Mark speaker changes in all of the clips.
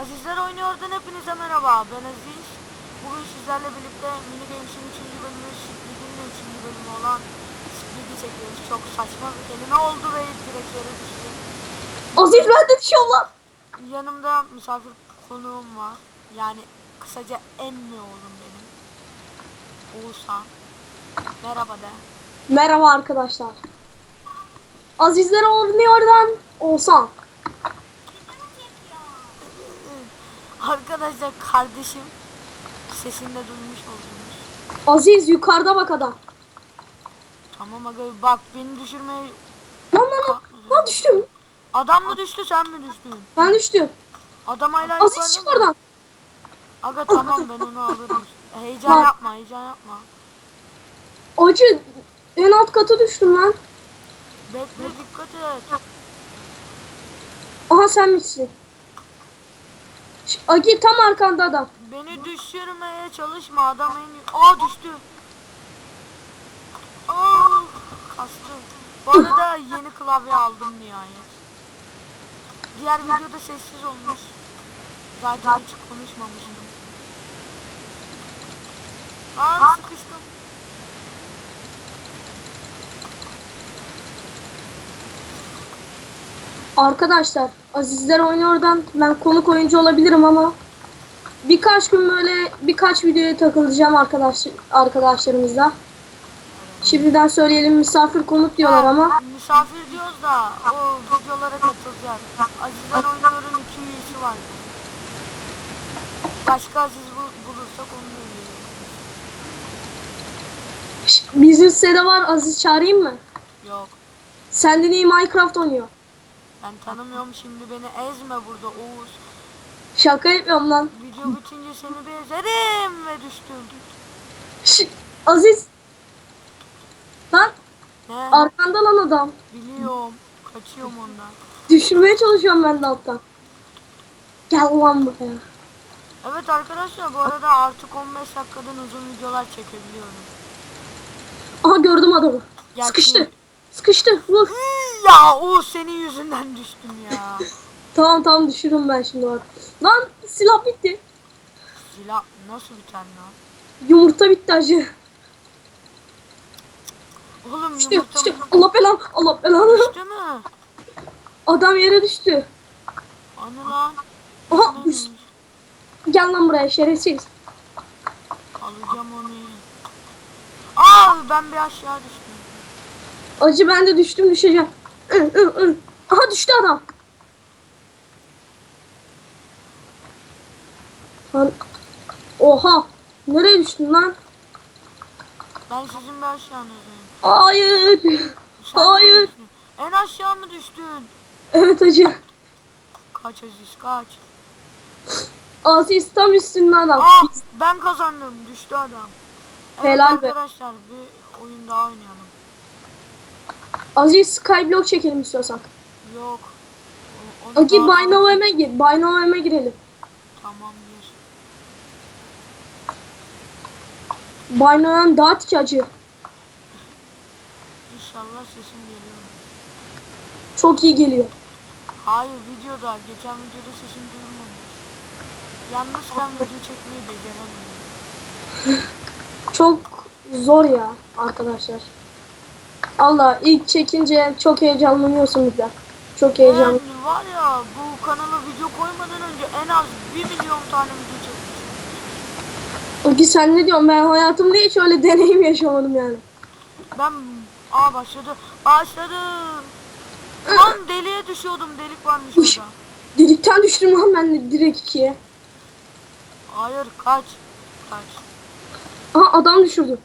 Speaker 1: Azizler oynuyordan hepinize merhaba. Ben Aziz. Bugün sizlerle birlikte Mini Games'in 3. bölümü, Split'in de 3. bölümü olan Split'i çekiyoruz. Çok saçma bir kelime oldu ve direkt yere düştü.
Speaker 2: Aziz ben de düşüyorum lan.
Speaker 1: Yanımda misafir konuğum var. Yani kısaca emmi oğlum benim. Oğuzhan. Merhaba de.
Speaker 2: Merhaba arkadaşlar. Azizler oynuyordan Oğuzhan.
Speaker 1: Arkadaşlar kardeşim sesinde duymuş oldunuz.
Speaker 2: Aziz yukarıda bak adam.
Speaker 1: Tamam aga bak beni düşürmeye
Speaker 2: Lan lan lan. Lan düştüm.
Speaker 1: Adam mı düştü sen mi düştün?
Speaker 2: Ben düştüm.
Speaker 1: Adam hala
Speaker 2: Aziz
Speaker 1: yukarıda
Speaker 2: çık
Speaker 1: mı?
Speaker 2: oradan.
Speaker 1: Aga tamam ben onu alırım. Heyecan
Speaker 2: Lan.
Speaker 1: yapma heyecan yapma.
Speaker 2: Acı en alt kata düştüm lan.
Speaker 1: Bekle dikkat et.
Speaker 2: Aha sen misin? Agi tam arkanda adam.
Speaker 1: Beni düşürmeye çalışma adam en... Aa düştü. Aa kastı. Bu arada yeni klavye aldım nihayet. Diğer videoda sessiz olmuş. Zaten hiç konuşmamıştım. Aa sıkıştım.
Speaker 2: Arkadaşlar Azizler oynuyordan ben konuk oyuncu olabilirim ama birkaç gün böyle birkaç videoya takılacağım arkadaş arkadaşlarımızla. Şimdiden söyleyelim misafir konuk diyorlar ama
Speaker 1: Misafir diyoruz da o videolara katılacak. Azizler oynuyorun iki üyesi var. Başka Aziz bul- bulursak ilgili.
Speaker 2: Ş- bizim sitede var Aziz çağırayım mı?
Speaker 1: Yok.
Speaker 2: Senden iyi Minecraft oynuyor.
Speaker 1: Ben tanımıyorum şimdi beni ezme burada Oğuz.
Speaker 2: Şaka yapıyorum lan.
Speaker 1: Video bitince seni bir ezerim ve düştüm.
Speaker 2: Ş- Aziz. Lan
Speaker 1: Ne?
Speaker 2: arkanda lan adam.
Speaker 1: Biliyorum. Kaçıyorum ondan.
Speaker 2: Düşürmeye çalışıyorum ben de alttan. Gel lan buraya.
Speaker 1: Evet arkadaşlar bu arada artık 15 dakikadan uzun videolar çekebiliyorum.
Speaker 2: Aha gördüm adamı.
Speaker 1: Gerçi-
Speaker 2: Sıkıştı. Sıkıştı. Vur.
Speaker 1: Ya Oğuz senin yüzünden düştüm ya.
Speaker 2: Tamam tamam düşürürüm ben şimdi bak. Lan silah bitti.
Speaker 1: Silah nasıl biter lan?
Speaker 2: Yumurta bitti acı.
Speaker 1: Oğlum
Speaker 2: Düştü
Speaker 1: yumurta
Speaker 2: düştü. Allah belanı Allah belanı.
Speaker 1: düştü mü?
Speaker 2: Adam yere düştü.
Speaker 1: Anı lan.
Speaker 2: Aha. Gel lan buraya şerefsiz.
Speaker 1: Alacağım onu. Aa ben bir aşağı düştüm.
Speaker 2: Acı ben de düştüm düşeceğim. Ü, ü. Aha düştü adam. Lan. Oha. Nereye düştün lan?
Speaker 1: Ben sizin bir aşağınızdayım.
Speaker 2: Hayır.
Speaker 1: Sen
Speaker 2: Hayır.
Speaker 1: En aşağı mı düştün?
Speaker 2: Evet acı.
Speaker 1: Kaç Aziz kaç.
Speaker 2: Aziz tam üstünde adam.
Speaker 1: Aa ben kazandım düştü adam. Evet
Speaker 2: Helal be.
Speaker 1: arkadaşlar bir oyun daha oynayalım.
Speaker 2: Aziz Skyblock çekelim istiyorsak.
Speaker 1: Yok. Onu
Speaker 2: Agi
Speaker 1: daha-
Speaker 2: gir. Binovem'e girelim.
Speaker 1: Tamam gir.
Speaker 2: Binovem daha ki acı.
Speaker 1: İnşallah sesim geliyor.
Speaker 2: Çok iyi geliyor.
Speaker 1: Hayır videoda geçen videoda sesim duyulmamış. Yalnız ben video çekmeyi beceremiyorum.
Speaker 2: Çok zor ya arkadaşlar. Allah ilk çekince çok heyecanlanıyorsun bir de. Çok heyecanlı.
Speaker 1: Ben var ya bu kanala video koymadan önce en az 1 milyon tane video çekmişim.
Speaker 2: Agi sen ne diyorsun? Ben hayatımda hiç öyle deneyim yaşamadım yani.
Speaker 1: Ben aa başladı. Başladı. Lan deliğe düşüyordum. Delik varmış
Speaker 2: Uş.
Speaker 1: burada.
Speaker 2: Delikten düştüm lan ben de direkt ikiye.
Speaker 1: Hayır kaç. Kaç.
Speaker 2: Aha adam düşürdü.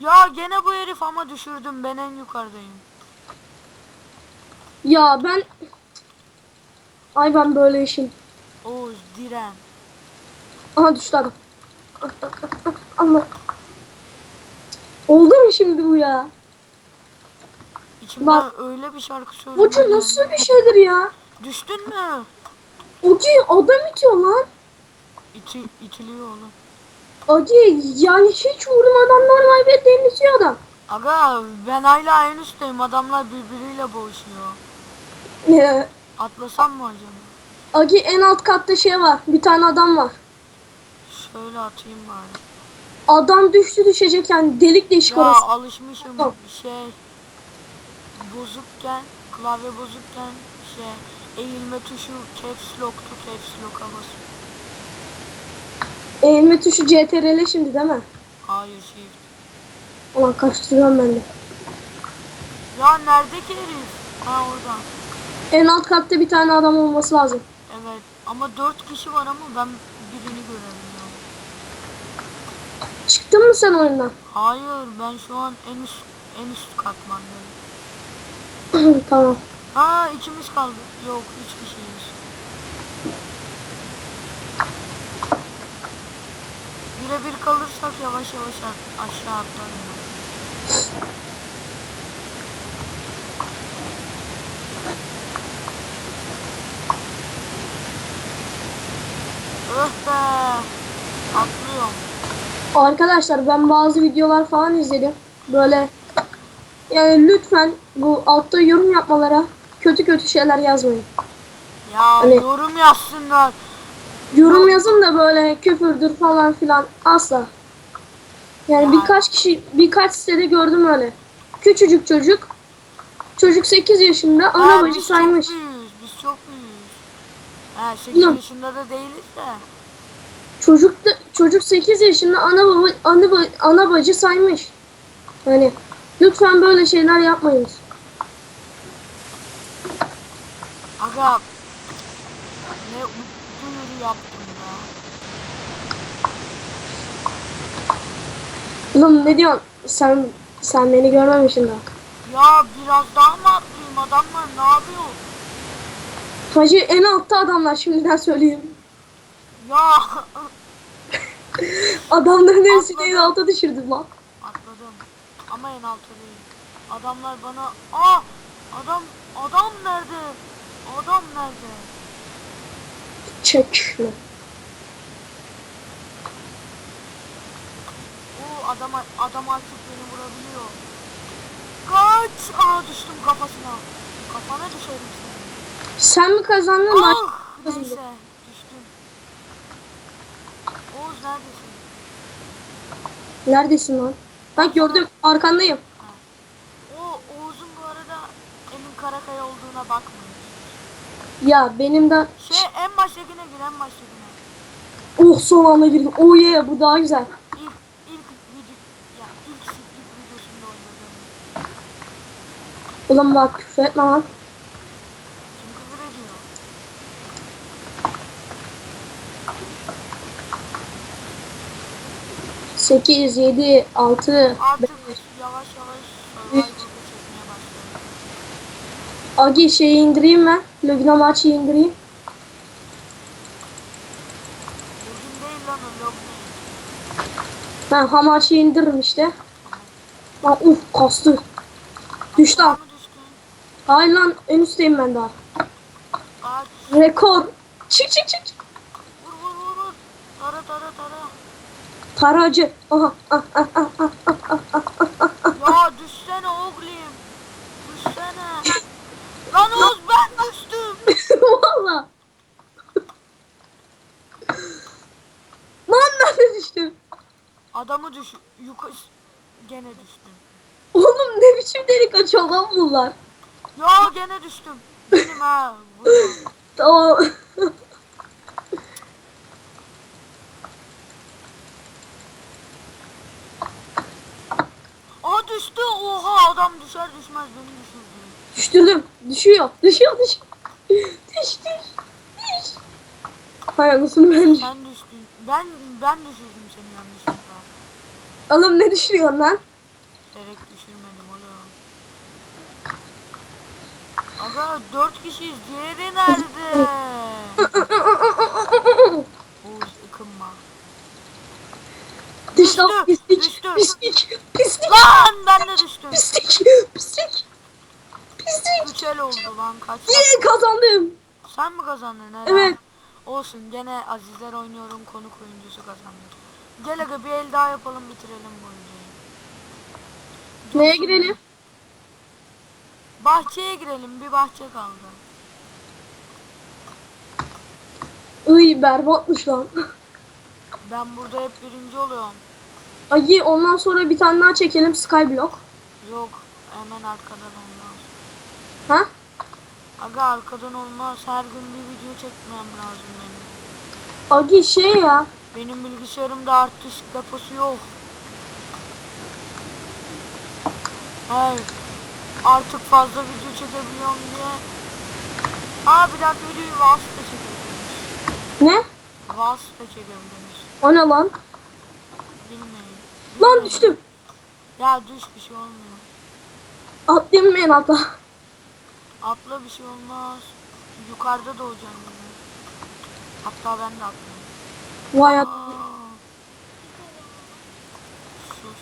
Speaker 1: Ya gene bu herif ama düşürdüm. Ben en yukarıdayım.
Speaker 2: ya ben... Ay ben böyle işim.
Speaker 1: Oğuz diren.
Speaker 2: Aha düştü adam. Allah. Oldu mu şimdi bu ya?
Speaker 1: İçimden
Speaker 2: Bak.
Speaker 1: öyle bir şarkı söyledim.
Speaker 2: Hoca nasıl bir şeydir ya?
Speaker 1: Düştün mü?
Speaker 2: Ogi adam itiyor lan.
Speaker 1: İti, itiliyor oğlum.
Speaker 2: Agi yani hiç vurmadan normal bir denizliyor adam.
Speaker 1: Aga ben hala en üstteyim. Adamlar birbiriyle boğuşuyor.
Speaker 2: Ee,
Speaker 1: Atlasam mı acaba?
Speaker 2: Agi en alt katta şey var. Bir tane adam var.
Speaker 1: Şöyle atayım bari.
Speaker 2: Adam düştü düşecek yani delik deşik
Speaker 1: Ya
Speaker 2: orası.
Speaker 1: alışmışım
Speaker 2: Yok.
Speaker 1: şey bozukken klavye bozukken şey eğilme tuşu caps lock'tu caps lock'a basıyorum.
Speaker 2: Eğilme tuşu CTRL şimdi değil mi?
Speaker 1: Hayır shift.
Speaker 2: Ulan kaçtırıyorum ben de.
Speaker 1: Ya neredeki herif? Ha orada.
Speaker 2: En alt katta bir tane adam olması lazım.
Speaker 1: Evet ama dört kişi var ama ben birini göremiyorum.
Speaker 2: Çıktın mı sen oyundan?
Speaker 1: Hayır ben şu an en üst en üst katmandayım.
Speaker 2: tamam.
Speaker 1: Ha ikimiz kaldı. Yok üç kişiyiz. Birebir kalırsak yavaş yavaş aşağı atlarım ben. Öh be! Atlıyorum.
Speaker 2: Arkadaşlar ben bazı videolar falan izledim. Böyle yani lütfen bu altta yorum yapmalara kötü kötü şeyler yazmayın.
Speaker 1: Ya
Speaker 2: Hani-
Speaker 1: yorum yazsınlar.
Speaker 2: Yorum yazın da böyle küfürdür falan filan asla. Yani
Speaker 1: Ya.
Speaker 2: birkaç kişi birkaç sitede gördüm öyle. Küçücük çocuk. Çocuk 8 yaşında ana bacı saymış.
Speaker 1: çok büyüğüz. Biz çok büyüğüz. Ha 8
Speaker 2: Ulan.
Speaker 1: yaşında da değiliz de.
Speaker 2: Çocuk da, çocuk 8 yaşında ana baba ana, ba- ana bacı saymış. Hani lütfen böyle şeyler yapmayınız.
Speaker 1: Aga yaptım ya.
Speaker 2: Oğlum ne diyorsun? Sen sen beni görmemişsin daha.
Speaker 1: Ya biraz daha mı atlayayım adamlar ne yapıyor?
Speaker 2: Hacı en altta adamlar şimdiden söyleyeyim.
Speaker 1: Ya
Speaker 2: Adamların hepsini en
Speaker 1: Atladım.
Speaker 2: alta düşürdüm lan.
Speaker 1: atladım ama en altta değil. Adamlar bana aa adam adam nerede? Adam nerede?
Speaker 2: Çek şunu.
Speaker 1: Oo adam adam artık beni vurabiliyor. Kaç! Aa düştüm kafasına. Kafana düşerim seni.
Speaker 2: Sen mi kazandın lan?
Speaker 1: Ah! Neyse düştüm. Oğuz neredesin?
Speaker 2: Neredesin lan? Ben gördüm arkandayım.
Speaker 1: O Oğuz'un bu arada Emin Karakaya olduğuna bakmayın.
Speaker 2: Ya benim de
Speaker 1: Şey en baştakine gir en baştakine.
Speaker 2: oh son anda girdim. Oh yeah bu daha güzel.
Speaker 1: İlk ilk video ya ilk siklik videosunda oynadığım.
Speaker 2: Ulan bak küfür etme lan.
Speaker 1: Kim küfür ediyor?
Speaker 2: Sekiz, yedi, altı.
Speaker 1: Artık yavaş yavaş çekmeye başladım.
Speaker 2: Agi şeyi indireyim mi? Login maçı indireyim. Ben hamaçı indiririm işte. Lan uf kastı. Düştü. Hayır lan en üstteyim ben daha.
Speaker 1: Ağaç.
Speaker 2: Rekor. Çık çık çık.
Speaker 1: Vur vur vur vur. Tara tara tara.
Speaker 2: Taracı. Aha. Ah, ah, ah, ah, ah, ah, ah, ah. ah, ah.
Speaker 1: Ya düşsene
Speaker 2: Ogli.
Speaker 1: Adamı düş yukarı gene düştüm.
Speaker 2: Oğlum ne biçim delik açıyor lan bunlar.
Speaker 1: Ya gene düştüm. Benim ha.
Speaker 2: Tamam.
Speaker 1: Aa düştü. Oha adam düşer düşmez beni düşürdü.
Speaker 2: Düştürdüm. Düşüyor. Düşüyor düşüyor. Düş düş. Düş. Hay anasını ben düş.
Speaker 1: Sen düştün. Ben ben düşürdüm.
Speaker 2: Oğlum ne düşürüyorsun lan?
Speaker 1: Direkt düşürmedim oğlum. Aga dört kişiyiz. Diğeri nerede? Oğuz ıkınma. Düştü,
Speaker 2: pislik.
Speaker 1: düştü.
Speaker 2: Pislik. Pislik.
Speaker 1: Lan ben de düştüm.
Speaker 2: Pislik. Pislik. Pislik.
Speaker 1: Üç el oldu lan kaç.
Speaker 2: Yine kazandım.
Speaker 1: Sen mi kazandın Eren?
Speaker 2: Evet.
Speaker 1: Olsun gene Azizler oynuyorum konuk oyuncusu kazandı. Gel aga bir el daha yapalım bitirelim bu oyuncuyu.
Speaker 2: Neye girelim?
Speaker 1: Bahçeye girelim. Bir bahçe kaldı.
Speaker 2: Iy berbatmış lan.
Speaker 1: Ben burada hep birinci oluyorum.
Speaker 2: Agi ondan sonra bir tane daha çekelim Skyblock.
Speaker 1: Yok. Hemen arkadan olmaz.
Speaker 2: Ha?
Speaker 1: Aga arkadan olmaz. Her gün bir video çekmem lazım benim.
Speaker 2: Agi şey ya.
Speaker 1: Benim bilgisayarımda artış deposu yok. Hayır. Artık fazla video çekebiliyorum diye. Aa bir dakika videoyu Vals'ta çekebiliriz.
Speaker 2: Ne?
Speaker 1: Vals'ta çekebiliriz.
Speaker 2: O ne lan?
Speaker 1: Bilmeyin.
Speaker 2: Lan düştüm.
Speaker 1: Ya düş bir şey olmuyor.
Speaker 2: Atlayayım mı en alta?
Speaker 1: Atla bir şey olmaz. Yukarıda doğacaksın yine. Hatta ben de atlayayım.
Speaker 2: Vay at.
Speaker 1: Aa. Sus.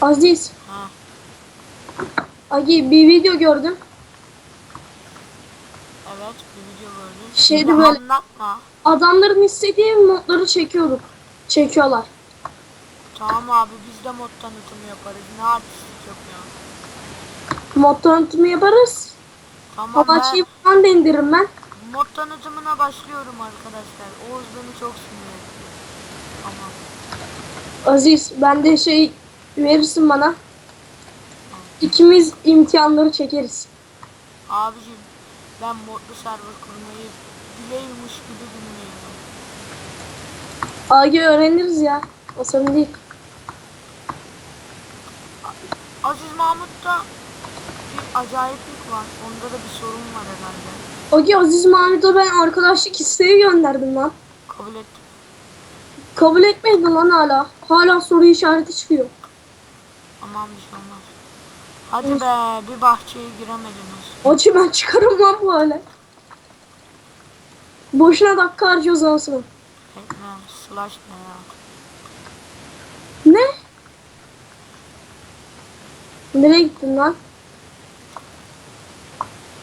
Speaker 2: Aziz.
Speaker 1: Ha.
Speaker 2: Agi bir video gördüm.
Speaker 1: Evet bir video gördüm.
Speaker 2: Şeydi böyle-
Speaker 1: Anlatma.
Speaker 2: Adamların istediği modları çekiyorduk. Çekiyorlar.
Speaker 1: Tamam abi biz de mod tanıtımı yaparız. Ne artistlik yapıyor.
Speaker 2: Mod tanıtımı yaparız.
Speaker 1: Tamam
Speaker 2: Apache'yi falan da indiririm ben.
Speaker 1: mod tanıtımına başlıyorum arkadaşlar. Oğuz beni çok sinir etti.
Speaker 2: Aziz ben de şey verirsin bana. İkimiz imtihanları çekeriz.
Speaker 1: Abicim ben modlu server kurmayı biliyormuş gibi bilmiyorum.
Speaker 2: Agi öğreniriz ya. O sorun değil.
Speaker 1: Aziz Mahmut'ta bir acayiplik var. Onda da bir sorun var herhalde.
Speaker 2: Agi Aziz Mahmut'a ben arkadaşlık isteği gönderdim lan.
Speaker 1: Kabul ettim.
Speaker 2: Kabul etmedi lan hala. Hala soru işareti çıkıyor.
Speaker 1: Aman bir şey olmaz. Hadi be bir bahçeye giremediniz.
Speaker 2: Acı ben çıkarım lan böyle. Boşuna dakika harcıyoruz anasını.
Speaker 1: Tekne, slash ne ya?
Speaker 2: Ne? Nereye gittin lan?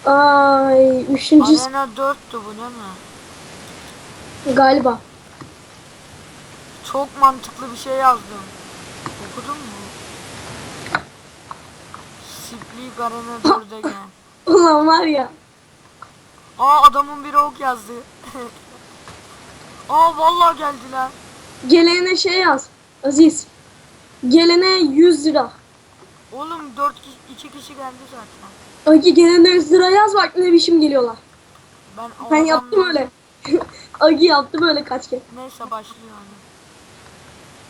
Speaker 2: Ay, üçüncü
Speaker 1: Arena 4'tü bu değil mi?
Speaker 2: galiba.
Speaker 1: Çok mantıklı bir şey yazdım. Okudun mu? Split Arena 4'e gel.
Speaker 2: Ulan var ya.
Speaker 1: Aa adamın biri ok yazdı. Aa vallahi geldiler.
Speaker 2: Gelene şey yaz. Aziz. Gelene 100 lira.
Speaker 1: Oğlum 4 kişi, 2 kişi geldi zaten.
Speaker 2: Agi 100 lira yaz bak ne biçim geliyorlar.
Speaker 1: Ben,
Speaker 2: Ben yaptım öyle. Agi yaptı böyle kaç kez.
Speaker 1: Neyse başlıyor.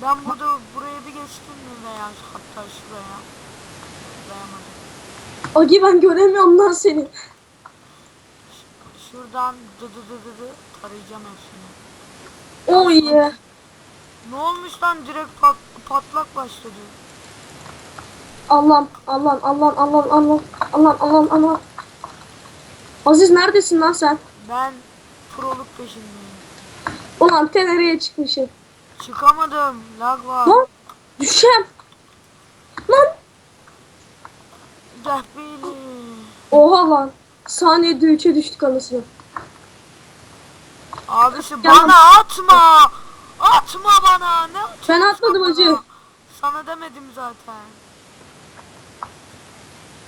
Speaker 1: Ben burada buraya bir geçtim mi veya hatta şuraya. Dayanamadım.
Speaker 2: Agi ben göremiyorum lan seni.
Speaker 1: Ş- Şuradan dı dı dı dı dı tarayacağım hepsini.
Speaker 2: Oh yeah.
Speaker 1: Ne olmuş lan direkt pat, patlak başladı.
Speaker 2: Allah'ım Allah'ım Allah'ım Allah'ım Allah'ım Allah'ım Allah'ım Allah'ım. Aziz neredesin lan sen?
Speaker 1: Ben proluk peşindeyim.
Speaker 2: Ulan nereye çıkmışım?
Speaker 1: Çıkamadım. Lag var.
Speaker 2: Lan düşeceğim. Lan.
Speaker 1: Dehbili.
Speaker 2: Oha lan. Saniyede 3'e düştük anasını.
Speaker 1: Abisi bana atma. Atma bana. Ne atıyorsun
Speaker 2: Ben atmadım
Speaker 1: bana?
Speaker 2: hacı.
Speaker 1: Sana demedim zaten.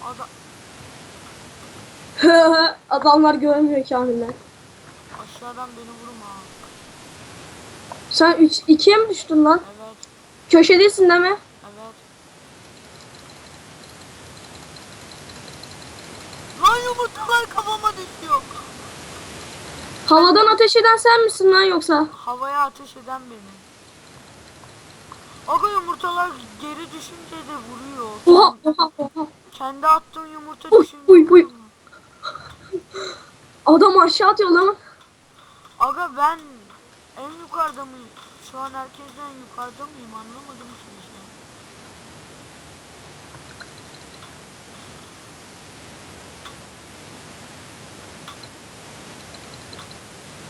Speaker 1: Ada
Speaker 2: Adamlar görmüyor kamiller.
Speaker 1: aşağıdan beni vurma.
Speaker 2: Sen 3 2'ye mi düştün lan?
Speaker 1: Evet.
Speaker 2: Köşedesin değil mi?
Speaker 1: Evet. Lan yumurtalar kafama düşüyor.
Speaker 2: Havadan ateş eden sen misin lan yoksa?
Speaker 1: Havaya ateş eden benim. Aga yumurtalar geri düşünce de vuruyor.
Speaker 2: Oha oha oha.
Speaker 1: Kendi attığın yumurta
Speaker 2: uy, uy.
Speaker 1: vuruyor.
Speaker 2: Adam aşağı atıyor lan.
Speaker 1: Aga ben en yukarıda mıyım? Şu an herkesten yukarıda mıyım anlamadım ki işte.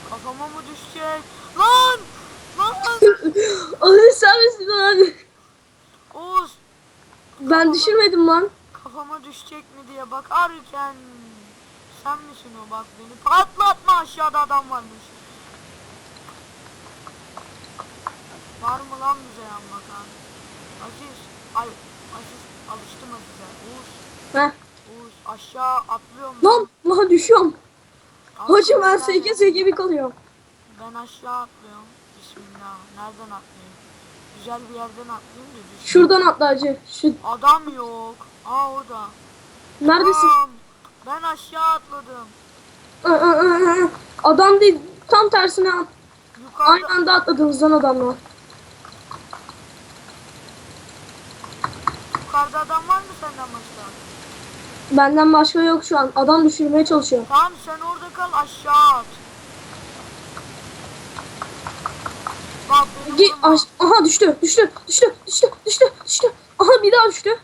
Speaker 1: Kafama mı düşecek? Lan! Lan!
Speaker 2: Aziz sen misin lan?
Speaker 1: Sen misin o bak beni patlatma aşağıda adam varmış. Var mı lan bize yan bakan? Aziz, ay Aziz alıştım Aziz'e. Uğuz,
Speaker 2: Heh.
Speaker 1: Uğuz aşağı atlıyorum.
Speaker 2: Lan lan düşüyorum. Hacı ben
Speaker 1: ben-
Speaker 2: seke seke bir kalıyorum.
Speaker 1: Ben aşağı atlıyorum. Bismillah. Nereden atlayayım? Güzel bir yerden atlayayım da düşün.
Speaker 2: Şuradan atla hacı. Şu
Speaker 1: Adam yok. Aa orada.
Speaker 2: neredesin?
Speaker 1: Tamam. Ben aşağı atladım.
Speaker 2: Aa, aa, aa, aa. Adam değil. Tam tersine at.
Speaker 1: Yukarıda
Speaker 2: Aynı anda atladınız lan adamla.
Speaker 1: yukarıda adam var mı senden başka?
Speaker 2: Benden başka yok şu an. Adam düşürmeye çalışıyor.
Speaker 1: Tamam sen orada kal aşağı at.
Speaker 2: Aş- Aha düştü. Düştü. Düştü. Düştü. Düştü. Düştü. Aha bir daha düştü.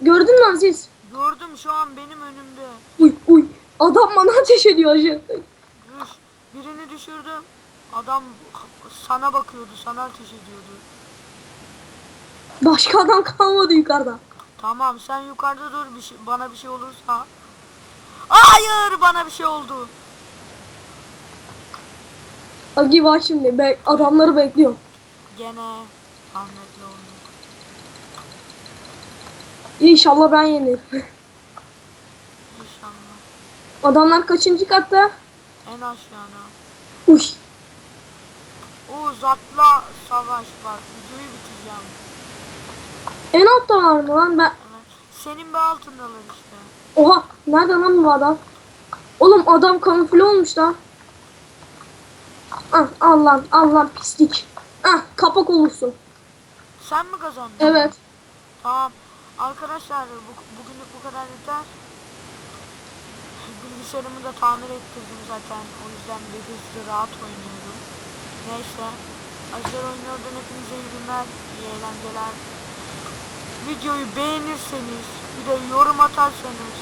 Speaker 2: Gördün mü Aziz?
Speaker 1: Gördüm şu an benim önümde.
Speaker 2: Uy uy. Adam bana ateş ediyor hacı.
Speaker 1: Düş. Birini düşürdüm. Adam sana bakıyordu, sana ateş ediyordu.
Speaker 2: Başka adam kalmadı yukarıda.
Speaker 1: Tamam sen yukarıda dur bir şey, bana bir şey olursa. Hayır bana bir şey oldu.
Speaker 2: Agi bak şimdi. Be adamları bekliyor.
Speaker 1: Gene rahmetli oldu.
Speaker 2: İnşallah ben yenirim.
Speaker 1: İnşallah.
Speaker 2: Adamlar kaçıncı katta?
Speaker 1: En aşağıda.
Speaker 2: Uy.
Speaker 1: Oğuz atla savaş bak videoyu bitireceğim.
Speaker 2: En altta var mı lan? Ben...
Speaker 1: Evet. Senin bir altındalar işte.
Speaker 2: Oha. Nerede lan bu adam? Oğlum adam kamufle olmuş lan. Ah al lan. Al lan pislik. Ah kapak olursun.
Speaker 1: Sen mi kazandın?
Speaker 2: Evet.
Speaker 1: Tamam. Arkadaşlar bu, bugünlük bu kadar yeter. Bilgisayarımı da tamir ettirdim zaten. O yüzden bir hızlı rahat oynuyorum. Neyse. Azer oynuyordan hepinize iyi günler, iyi eğlenceler. Videoyu beğenirseniz, bir de yorum atarsanız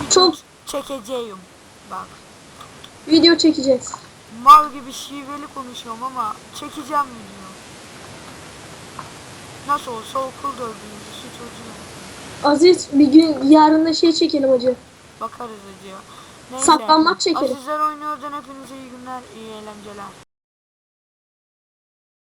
Speaker 1: video
Speaker 2: Çok-
Speaker 1: çekeceğim. Bak.
Speaker 2: Video çekeceğiz.
Speaker 1: Mal gibi şiveli konuşuyorum ama çekeceğim video. Nasıl olsa okul dördüncüsü çocuğum.
Speaker 2: Aziz bir gün yarın da şey çekelim hacı.
Speaker 1: Bakarız. Neyse.
Speaker 2: Saklanmaç çekelim.
Speaker 1: Azizler oynuyordan hepinize iyi günler, iyi eğlenceler.